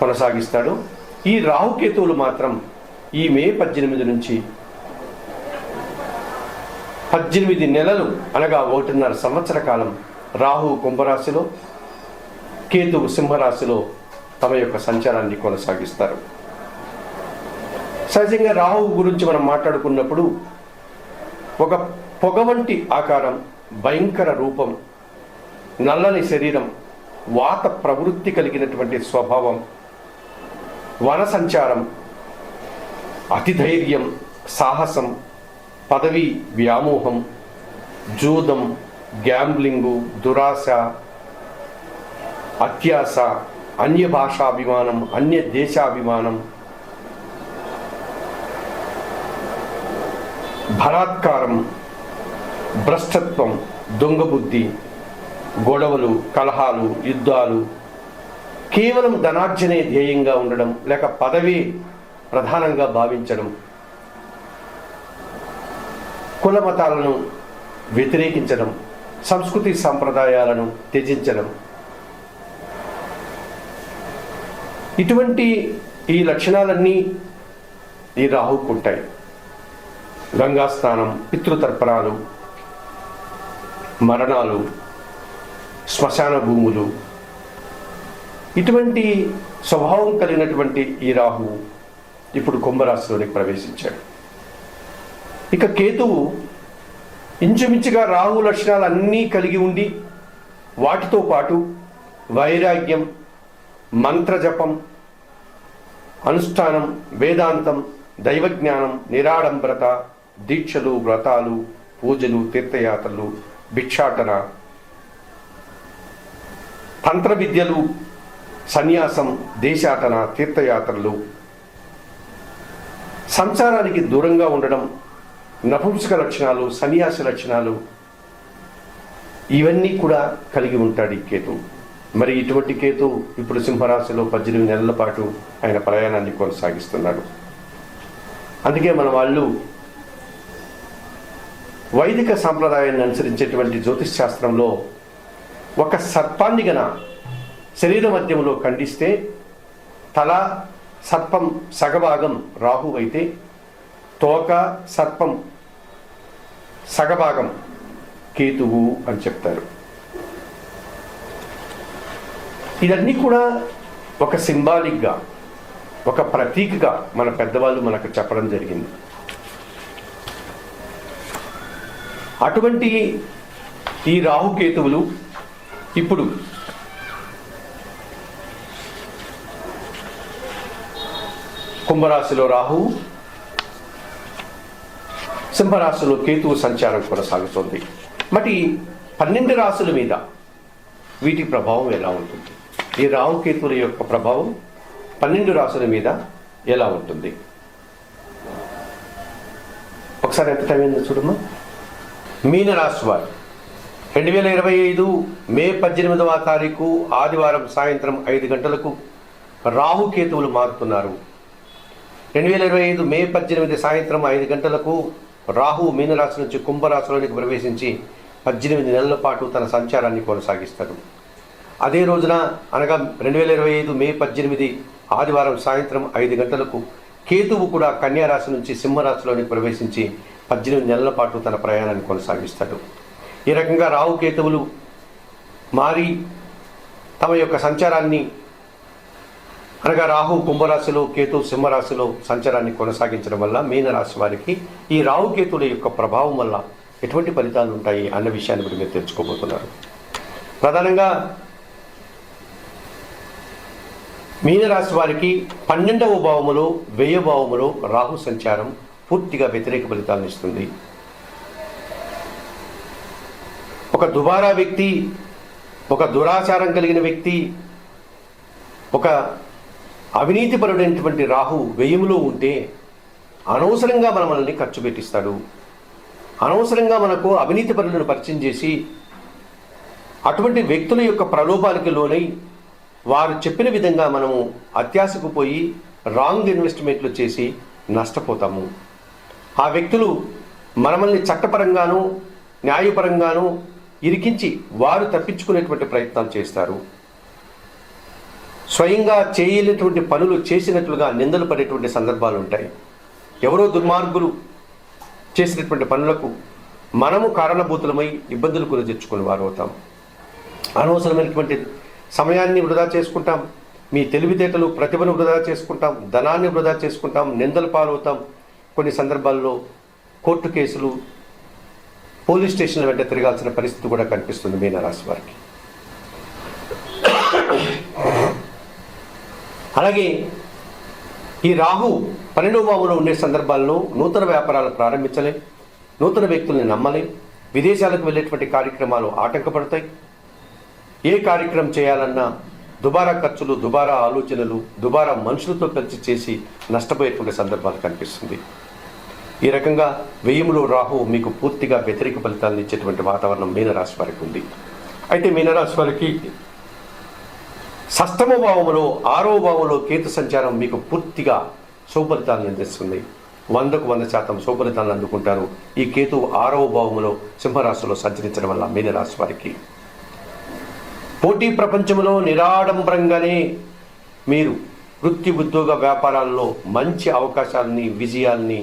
కొనసాగిస్తాడు. ఈ రాహుకేతువులు మాత్రం ఈ మే పద్దెనిమిది నుంచి పద్దెనిమిది నెలలు అనగా ఒకటిన్నర సంవత్సర కాలం రాహు కుంభరాశిలో కేతువు సింహరాశిలో తమ యొక్క సంచారాన్ని కొనసాగిస్తారు. సహజంగా రాహు గురించి మనం మాట్లాడుకున్నప్పుడు ఒక పొగ వంటి ఆకారం భయంకర రూపం నల్లని శరీరం వాత ప్రవృత్తి కలిగినటువంటి స్వభావం వన సంచారం అతిధైర్యం సాహసం పదవి వ్యామోహం జూదం గ్యాంబ్లింగు దురాశ అత్యాస అన్య భాషాభిమానం అన్య దేశాభిమానం బలాత్కారం భ్రష్టత్వం దొంగబుద్ధి గొడవలు కలహాలు యుద్ధాలు కేవలం ధనార్జనే ధ్యేయంగా ఉండడం లేక పదవి ప్రధానంగా భావించడం కుల మతాలను వ్యతిరేకించడం సంస్కృతి సంప్రదాయాలను త్యజించడం. ఇటువంటి ఈ లక్షణాలన్నీ ఈ రాహుకుంటాయి. గంగా స్నానం పితృతర్పణాలు మరణాలు శ్మశాన భూములు ఇటువంటి స్వభావం కలిగినటువంటి ఈ రాహువు ఇప్పుడు కుంభరాశిలోనికి ప్రవేశించాడు. ఇక కేతువు ఇంచుమించుగా రాహు లక్షణాలు అన్నీ కలిగి ఉండి వాటితో పాటు వైరాగ్యం మంత్రజపం అనుష్ఠానం వేదాంతం దైవజ్ఞానం నిరాడంబరత దీక్షలు వ్రతాలు పూజలు తీర్థయాత్రలు భిక్షాటన తంత్ర విద్యలు సన్యాసం దేశాటన తీర్థయాత్రలు. సంసారానికి దూరంగా ఉండడం నపుంసక లక్షణాలు సన్యాస లక్షణాలు ఇవన్నీ కూడా కలిగి ఉంటాడు ఈ కేతు. మరి ఇటువంటి కేతు ఇప్పుడు సింహరాశిలో పద్దెనిమిది నెలల పాటు ఆయన ప్రయాణాన్ని కొనసాగిస్తున్నాడు. అందుకే మన వాళ్ళు వైదిక సాంప్రదాయాన్ని అనుసరించేటువంటి జ్యోతిష్ శాస్త్రంలో ఒక సర్పాన్ని గన శరీర మధ్యంలో ఖండిస్తే తల సర్పం సగభాగం రాహు అయితే తోక సర్పం సగభాగం కేతువు అని చెప్తారు. ఇదన్నీ కూడా ఒక సింబాలిక్గా ఒక ప్రతీకగా మన పెద్దవాళ్ళు మనకు చెప్పడం జరిగింది. అటువంటి ఈ రాహుకేతువులు ఇప్పుడు కుంభరాశిలో రాహువు సింహరాశిలో కేతువు సంచారం కొనసాగుతుంది. మరి పన్నెండు రాశుల మీద వీటి ప్రభావం ఎలా ఉంటుంది? ఈ రాహుకేతువుల యొక్క ప్రభావం పన్నెండు రాశుల మీద ఎలా ఉంటుంది? ఒకసారి ఎంత టైం అయిందో చూడమ్మా. మీనరాశి వారు రెండు వేల ఇరవై ఐదు మే పద్దెనిమిదవ తారీఖు ఆదివారం సాయంత్రం ఐదు గంటలకు రాహుకేతువులు మారుతున్నారు. రెండు వేల ఇరవై ఐదు మే పద్దెనిమిది సాయంత్రం ఐదు గంటలకు రాహు మీనరాశి నుంచి కుంభరాశిలోనికి ప్రవేశించి పద్దెనిమిది నెలల పాటు తన సంచారాన్ని కొనసాగిస్తాడు. అదే రోజున అనగా రెండు వేల ఇరవై ఐదు మే పద్దెనిమిది ఆదివారం సాయంత్రం ఐదు గంటలకు కేతువు కూడా కన్యారాశి నుంచి సింహరాశిలోనికి ప్రవేశించి పద్దెనిమిది నెలల పాటు తన ప్రయాణాన్ని కొనసాగిస్తాడు. ఈ రకంగా రాహు కేతువులు మారి తమ యొక్క సంచారాన్ని అనగా రాహు కుంభరాశిలో కేతు సింహరాశిలో సంచారాన్ని కొనసాగించడం వల్ల మీనరాశి వారికి ఈ రాహు కేతుల యొక్క ప్రభావం వల్ల ఎటువంటి ఫలితాలు ఉంటాయి అన్న విషయాన్ని ఇప్పుడు మీరు తెలుసుకోబోతున్నారు. ప్రధానంగా మీనరాశి వారికి పన్నెండవ భావములో వ్యయ భావములో రాహు సంచారం పూర్తిగా వ్యతిరేక ఫలితాలను ఇస్తుంది. ఒక దుబారా వ్యక్తి ఒక దురాచారం కలిగిన వ్యక్తి ఒక అవినీతిపరుడైనటువంటి రాహు వ్యయములో ఉంటే అనవసరంగా మన మనల్ని ఖర్చు పెట్టిస్తాడు. అనవసరంగా మనకు అవినీతి పరులను పరిచయం చేసి అటువంటి వ్యక్తుల యొక్క ప్రలోభాలకు లోనై వారు చెప్పిన విధంగా మనము అత్యాశకు పోయి రాంగ్ ఇన్వెస్ట్మెంట్లు చేసి నష్టపోతాము. ఆ వ్యక్తులు మనమల్ని చట్టపరంగాను న్యాయపరంగానూ ఇరికించి వారు తప్పించుకునేటువంటి ప్రయత్నాలు చేస్తారు. స్వయంగా చేయలేటువంటి పనులు చేసినట్లుగా నిందలు పడేటువంటి సందర్భాలు ఉంటాయి. ఎవరో దుర్మార్గులు చేసినటువంటి పనులకు మనము కారణభూతులమై ఇబ్బందులు కొని తెచ్చుకుని వారు అవుతాం. అనవసరమైనటువంటి సమయాన్ని వృధా చేసుకుంటాం. మీ తెలివితేటలు ప్రతిభను వృధా చేసుకుంటాం. ధనాన్ని వృధా చేసుకుంటాం. నిందలు పాలవుతాం. కొన్ని సందర్భాల్లో కోర్టు కేసులు పోలీస్ స్టేషన్ల వెంట తిరగాల్సిన పరిస్థితి కూడా కనిపిస్తుంది మీనరాశి వారికి. అలాగే ఈ రాహు పన్నెండవ భావంలో ఉండే సందర్భాల్లో నూతన వ్యాపారాలు ప్రారంభించలేం. నూతన వ్యక్తుల్ని నమ్మలేం. విదేశాలకు వెళ్ళేటువంటి కార్యక్రమాలు ఆటంకపడతాయి. ఏ కార్యక్రమం చేయాలన్నా దుబారా ఖర్చులు దుబారా ఆలోచనలు దుబారా మనుషులతో కలిసి చేసి నష్టపోయేటువంటి సందర్భాలు కనిపిస్తుంది. ఈ రకంగా వ్యయములో రాహు మీకు పూర్తిగా వ్యతిరేక ఫలితాలను ఇచ్చేటువంటి వాతావరణం మీనరాశి వారికి ఉంది. అయితే మీనరాశి వారికి షష్టమ భావములో ఆరవ భావంలో కేతు సంచారం మీకు పూర్తిగా శుభఫలితాలను అందిస్తుంది. వందకు వంద శాతం శుభఫలితాలను అందుకుంటారు. ఈ కేతు ఆరవ భావములో సింహరాశిలో సంచరించడం వల్ల మీనరాశి వారికి. పోటీ ప్రపంచంలో నిరాడంబరంగానే మీరు వృత్తి ఉద్యోగ వ్యాపారాల్లో మంచి అవకాశాలని విజయాల్ని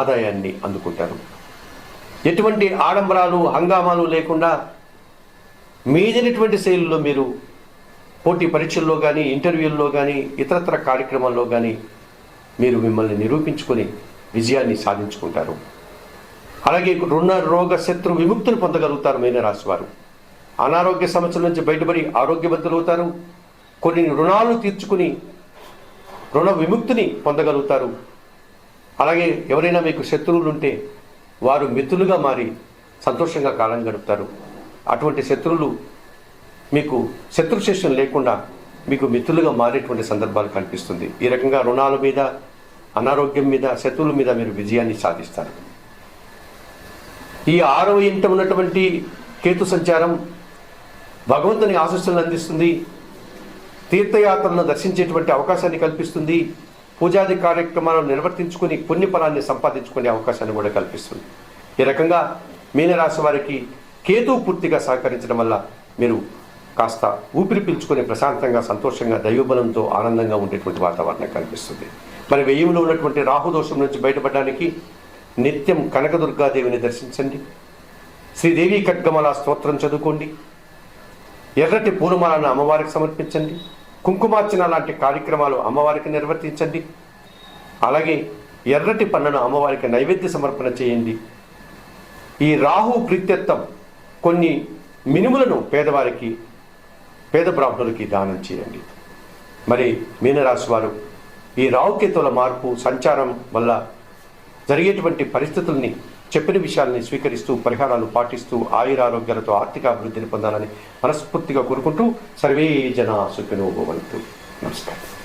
ఆదాయాన్ని అందుకుంటారు. ఎటువంటి ఆడంబరాలు హంగామాలు లేకుండా మీదైనటువంటి శైలిలో మీరు పోటీ పరీక్షల్లో కానీ ఇంటర్వ్యూల్లో కానీ ఇతరత్ర కార్యక్రమాల్లో కానీ మీరు మిమ్మల్ని నిరూపించుకొని విజయాన్ని సాధించుకుంటారు. అలాగే రుణ రోగ శత్రు విముక్తులు పొందగలుగుతారు మీన రాశివారు. అనారోగ్య సమస్యల నుంచి బయటపడి ఆరోగ్యవంతులవుతారు కొన్ని రుణాలు తీర్చుకుని రుణ విముక్తిని పొందగలుగుతారు. అలాగే ఎవరైనా మీకు శత్రువులు ఉంటే వారు మిత్రులుగా మారి సంతోషంగా కాలం గడుపుతారు. అటువంటి శత్రువులు మీకు శత్రుశేషం లేకుండా మీకు మిత్రులుగా మారేటువంటి సందర్భాలు కనిపిస్తుంది. ఈ రకంగా రుణాల మీద అనారోగ్యం మీద శత్రువుల మీద మీరు విజయాన్ని సాధిస్తారు. ఈ ఆరవ ఇంట ఉన్నటువంటి కేతు సంచారం భగవంతుని ఆశస్సులను అందిస్తుంది. తీర్థయాత్రలను దర్శించేటువంటి అవకాశాన్ని కల్పిస్తుంది. పూజాది కార్యక్రమాలను నిర్వర్తించుకుని పుణ్యఫలాన్ని సంపాదించుకునే అవకాశాన్ని కూడా కల్పిస్తుంది. ఈ రకంగా మీనరాశి వారికి కేతు పూర్తిగా సహకరించడం వల్ల మీరు కాస్త ఊపిరి పీల్చుకుని ప్రశాంతంగా సంతోషంగా దైవబలంతో ఆనందంగా ఉండేటువంటి వాతావరణం కనిపిస్తుంది. మరి వ్యయంలో ఉన్నటువంటి రాహుదోషం నుంచి బయటపడడానికి నిత్యం కనకదుర్గాదేవిని దర్శించండి. శ్రీదేవి ఖడ్గమల స్తోత్రం చదువుకోండి. ఎర్రటి పూలమాలను అమ్మవారికి సమర్పించండి. కుంకుమార్చన లాంటి కార్యక్రమాలు అమ్మవారికి నిర్వర్తించండి. అలాగే ఎర్రటి పన్నును అమ్మవారికి నైవేద్య సమర్పణ చేయండి. ఈ రాహు కృత్యత్వం కొన్ని మినుములను పేదవారికి పేద బ్రాహ్మణులకి దానం చేయండి. మరి మీనరాశి వారు ఈ రావుకేతుల మార్పు సంచారం వల్ల జరిగేటువంటి పరిస్థితుల్ని చెప్పిన విషయాల్ని స్వీకరిస్తూ పరిహారాలు పాటిస్తూ ఆయురారోగ్యాలతో ఆర్థిక అభివృద్ధిని పొందాలని మనస్ఫూర్తిగా కోరుకుంటూ సర్వే జన సుఖినోభవంతు నమస్కారం.